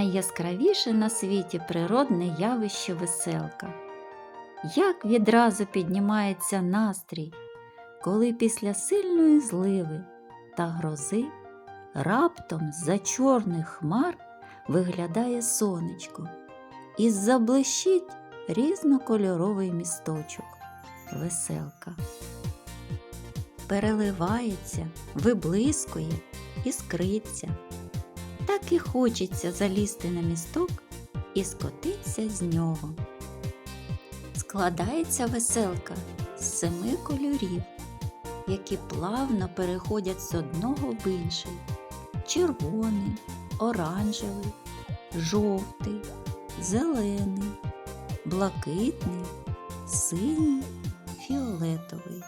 найяскравіше на світі природне явище веселка. Як відразу піднімається настрій, коли після сильної зливи та грози раптом з-за чорних хмар виглядає сонечко і заблищить різнокольоровий місточок веселка. Переливається, виблискує, іскриться. Так і хочеться залізти на місток і скотитися з нього. Складається веселка з семи кольорів, які плавно переходять з одного в інший: червоний, оранжевий, жовтий, зелений, блакитний, синій, фіолетовий.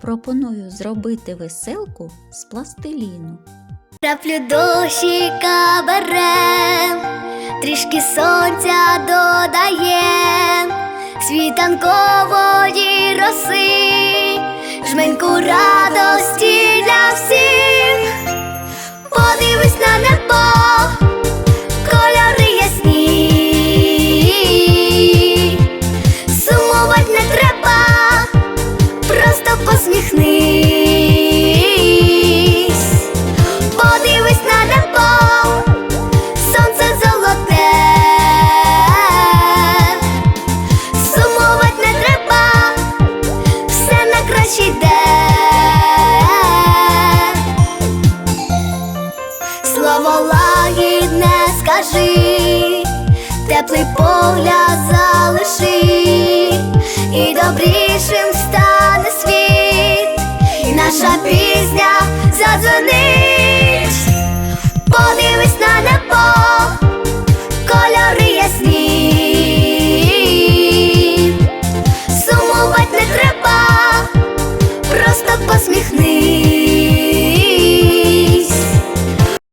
Пропоную зробити веселку з пластиліну. Краплю дощика берем, трішки сонця додаєм, світанкової роси, жменьку радості для всіх. Слово лагідне скажи, теплий погляд залиши, і добрішим стане світ, і наша пісня задзвонить. Подивись на небо, кольори ясні, сумувати не треба, просто посміхнись.